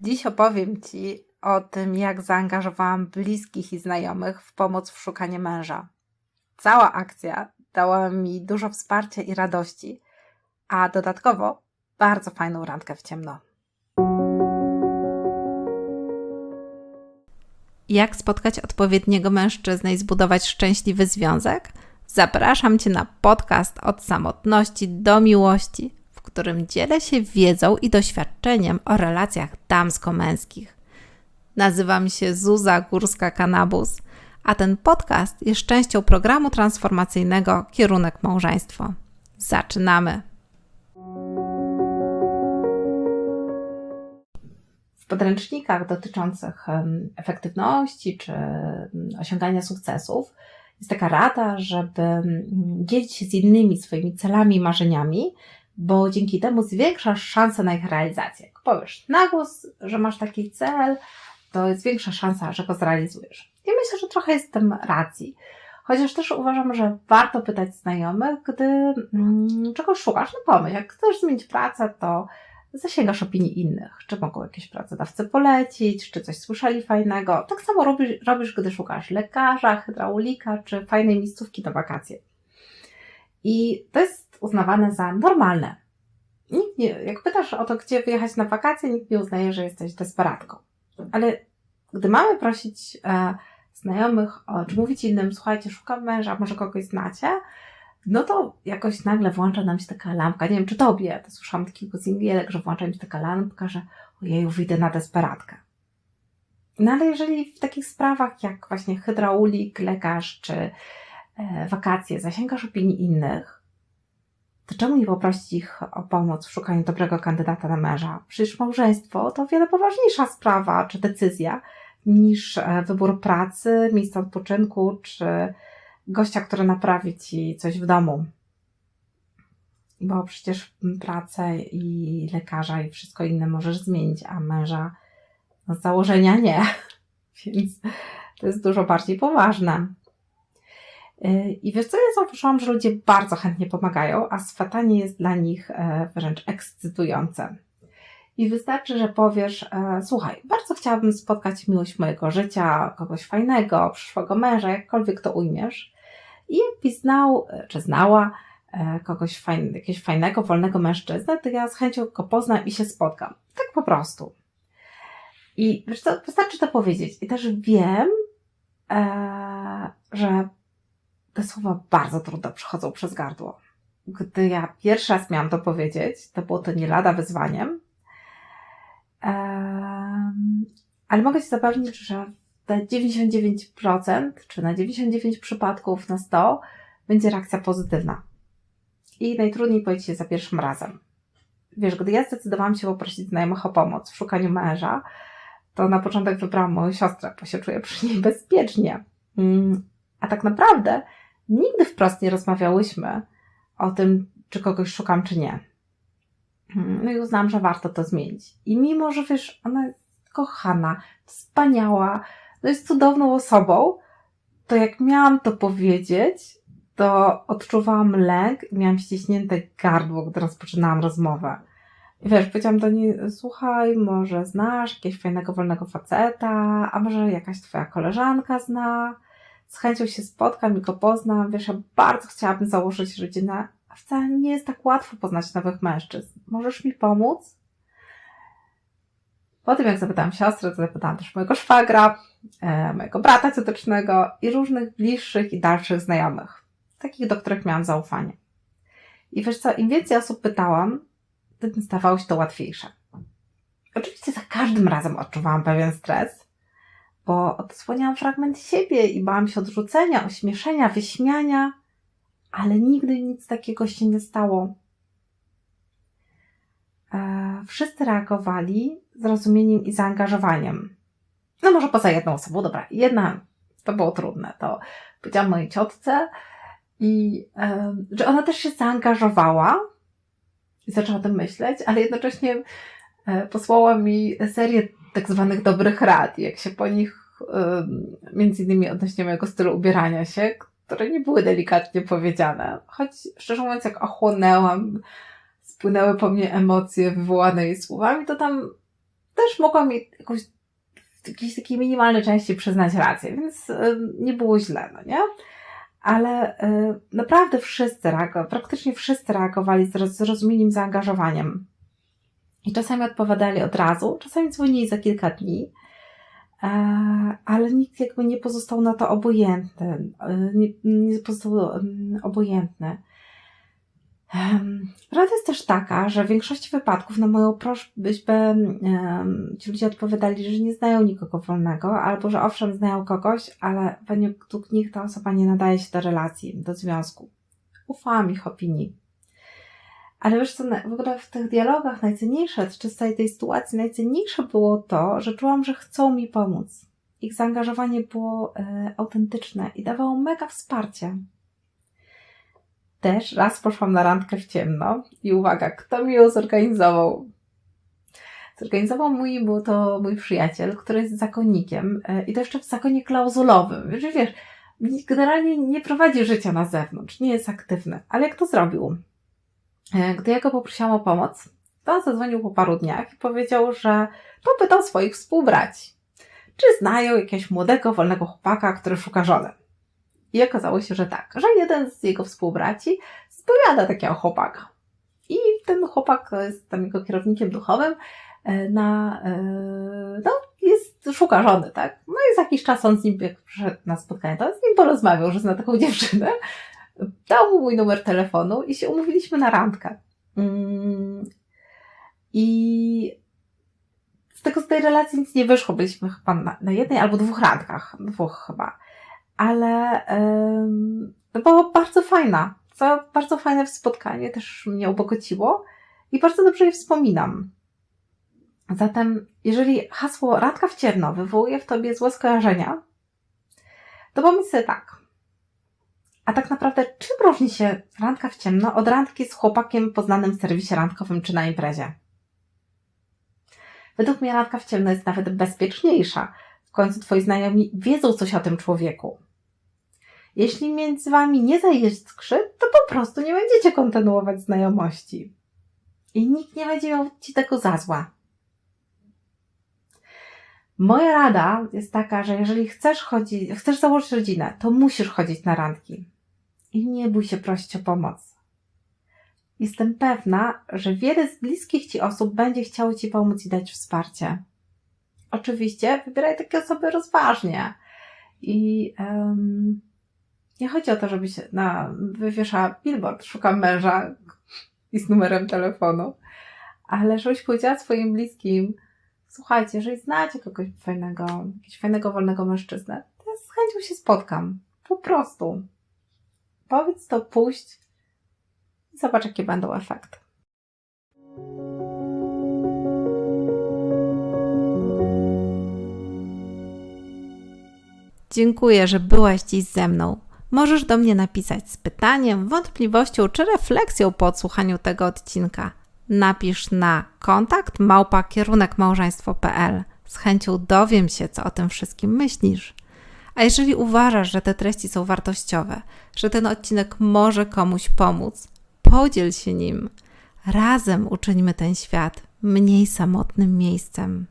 Dziś opowiem Ci o tym, jak zaangażowałam bliskich i znajomych w pomoc w szukaniu męża. Cała akcja dała mi dużo wsparcia i radości, a dodatkowo bardzo fajną randkę w ciemno. Jak spotkać odpowiedniego mężczyznę i zbudować szczęśliwy związek? Zapraszam Cię na podcast od samotności do miłości, którym dzielę się wiedzą i doświadczeniem o relacjach damsko-męskich. Nazywam się Zuza Górska-Kanabus, a ten podcast jest częścią programu transformacyjnego Kierunek Małżeństwo. Zaczynamy! W podręcznikach dotyczących efektywności czy osiągania sukcesów jest taka rada, żeby dzielić się z innymi swoimi celami i marzeniami, bo dzięki temu zwiększasz szanse na ich realizację. Jak powiesz na głos, że masz taki cel, to jest większa szansa, że go zrealizujesz. I myślę, że trochę jest w tym racji. Chociaż też uważam, że warto pytać znajomych, gdy mm, czegoś szukasz, no pomyśl, jak chcesz zmienić pracę, to zasięgasz opinii innych. Czy mogą jakieś pracodawcy polecić, czy coś słyszeli fajnego. Tak samo robisz, robisz gdy szukasz lekarza, hydraulika, czy fajnej miejscówki na wakacje. I to jest uznawane za normalne. Nikt nie, jak pytasz o to, gdzie wyjechać na wakacje, nikt nie uznaje, że jesteś desperatką. Ale gdy mamy prosić e, znajomych, o, czy mówić innym, słuchajcie, szukam męża, może kogoś znacie, no to jakoś nagle włącza nam się taka lampka. Nie wiem, czy tobie, to słyszałam takiego singielek, że włącza mi się taka lampka, że ojeju, wyjdę na desperatkę. No ale jeżeli w takich sprawach jak właśnie hydraulik, lekarz czy e, wakacje zasięgasz opinii innych, to czemu nie poprosić ich o pomoc w szukaniu dobrego kandydata na męża? Przecież małżeństwo to wiele poważniejsza sprawa czy decyzja niż e, wybór pracy, miejsca odpoczynku czy gościa, który naprawi ci coś w domu. Bo przecież pracę i lekarza i wszystko inne możesz zmienić, a męża z założenia nie. Więc to jest dużo bardziej poważne. Yy, I wiesz co, ja zauważyłam, że ludzie bardzo chętnie pomagają, a swatanie jest dla nich e, wręcz ekscytujące. I wystarczy, że powiesz, e, słuchaj, bardzo chciałabym spotkać miłość mojego życia, kogoś fajnego, przyszłego męża, jakkolwiek to ujmiesz. I jakbyś znał, e, czy znała e, kogoś fajn, jakiegoś fajnego, wolnego mężczyznę, to ja z chęcią go poznam i się spotkam. Tak po prostu. I wiesz co, wystarczy to powiedzieć. I też wiem, e, że te słowa bardzo trudno przychodzą przez gardło. Gdy ja pierwszy raz miałam to powiedzieć, to było to nie lada wyzwaniem. Em, ale mogę Ci zapewnić, że te 99% czy na 99 przypadków na 100 będzie reakcja pozytywna. I najtrudniej powiedzieć się za pierwszym razem. Wiesz, gdy ja zdecydowałam się poprosić znajomych o pomoc w szukaniu męża, to na początek wybrałam moją siostrę, bo się czuję przy niej bezpiecznie. Mm, A tak naprawdę nigdy wprost nie rozmawiałyśmy o tym, czy kogoś szukam, czy nie. Mm, No i uznałam, że warto to zmienić. I mimo, że wiesz, ona jest kochana, wspaniała, no jest cudowną osobą, to jak miałam to powiedzieć, to odczuwałam lęk i miałam ściśnięte gardło, gdy rozpoczynałam rozmowę. I wiesz, powiedziałam do niej, słuchaj, może znasz jakiegoś fajnego, wolnego faceta, a może jakaś twoja koleżanka zna, z chęcią się spotkam i go poznam, wiesz, ja bardzo chciałabym założyć rodzinę, a wcale nie jest tak łatwo poznać nowych mężczyzn. Możesz mi pomóc? Po tym, jak zapytałam siostrę, to zapytałam też mojego szwagra, e, mojego brata ciotecznego i różnych bliższych i dalszych znajomych. Takich, do których miałam zaufanie. I wiesz co, im więcej osób pytałam, tym stawało się to łatwiejsze. Oczywiście za każdym razem odczuwałam pewien stres, bo odsłaniałam fragment siebie i bałam się odrzucenia, ośmieszenia, wyśmiania, ale nigdy nic takiego się nie stało. E, wszyscy reagowali zrozumieniem i zaangażowaniem. No może poza jedną osobą, dobra, jedna, to było trudne, to powiedziałam mojej ciotce i e, że ona też się zaangażowała i zaczęła o tym myśleć, ale jednocześnie e, posłała mi serię tak zwanych dobrych rad, jak się po nich, między innymi odnośnie mojego stylu ubierania się, które nie były delikatnie powiedziane. Choć szczerze mówiąc, jak ochłonęłam, spłynęły po mnie emocje wywołane jej słowami, to tam też mogłam jej w jakiejś takiej minimalnej części przyznać rację, więc y, nie było źle, no nie? Ale y, naprawdę wszyscy reagowali, praktycznie wszyscy reagowali z roz- zrozumieniem, zaangażowaniem. I czasami odpowiadali od razu, czasami dzwonili za kilka dni, e, ale nikt jakby nie pozostał na to obojętny. e, Nie, nie pozostał mm, obojętny. Prawda jest też taka, że w większości wypadków na moją prośbę em, ci ludzie odpowiadali, że nie znają nikogo wolnego, albo że owszem znają kogoś, ale według nich ta osoba nie nadaje się do relacji, do związku. Ufałam ich opinii. Ale wiesz co, w ogóle w tych dialogach najcenniejsze, czy z całej tej sytuacji najcenniejsze było to, że czułam, że chcą mi pomóc. Ich zaangażowanie było e, autentyczne i dawało mega wsparcie. Też raz poszłam na randkę w ciemno i uwaga, kto mi ją zorganizował? Zorganizował mój, był to mój przyjaciel, który jest zakonnikiem e, i to jeszcze w zakonie klauzulowym. Wiesz, wiesz, generalnie nie prowadzi życia na zewnątrz, nie jest aktywny. Ale jak to zrobił? E, Gdy ja go poprosiłam o pomoc, to on zadzwonił po paru dniach i powiedział, że popytał swoich współbraci, czy znają jakiegoś młodego, wolnego chłopaka, który szuka żony. I okazało się, że tak, że jeden z jego współbraci spowiada takiego chłopaka. I ten chłopak jest tam jego kierownikiem duchowym e, na, e, no, jest, szuka żony, tak? No i za jakiś czas on z nim, jak przyszedł na spotkanie, to z nim porozmawiał, że zna taką dziewczynę. Dał mu mój numer telefonu i się umówiliśmy na randkę. Mm, I z tego, z tej relacji nic nie wyszło. Byliśmy chyba na, na jednej albo dwóch randkach. Dwóch chyba. Ale um, była bardzo fajna. To bardzo fajne spotkanie, też mnie ubogociło i bardzo dobrze je wspominam. Zatem, jeżeli hasło randka w ciemno wywołuje w tobie złe skojarzenia, to pomyśl sobie tak. A tak naprawdę, czym różni się randka w ciemno od randki z chłopakiem poznanym w serwisie randkowym czy na imprezie? Według mnie randka w ciemno jest nawet bezpieczniejsza. W końcu twoi znajomi wiedzą coś o tym człowieku. Jeśli między wami nie zajiskrzy, to po prostu nie będziecie kontynuować znajomości. I nikt nie będzie miał ci tego za złe. Moja rada jest taka, że jeżeli chcesz chodzić, chcesz założyć rodzinę, to musisz chodzić na randki. I nie bój się prosić o pomoc. Jestem pewna, że wiele z bliskich ci osób będzie chciało ci pomóc i dać wsparcie. Oczywiście wybieraj takie osoby rozważnie. I em, nie chodzi o to, żeby się na, wywieszała billboard, szukam męża i z numerem telefonu, ale żebyś powiedziała swoim bliskim, słuchajcie, jeżeli znacie kogoś fajnego, jakiegoś fajnego, wolnego mężczyznę, to ja z chęcią się spotkam. Po prostu. Powiedz to, puść i zobacz, jakie będą efekty. Dziękuję, że byłaś dziś ze mną. Możesz do mnie napisać z pytaniem, wątpliwością czy refleksją po odsłuchaniu tego odcinka. Napisz na kontakt małpa kierunek Z chęcią dowiem się, co o tym wszystkim myślisz. A jeżeli uważasz, że te treści są wartościowe, że ten odcinek może komuś pomóc, podziel się nim. Razem uczyńmy ten świat mniej samotnym miejscem.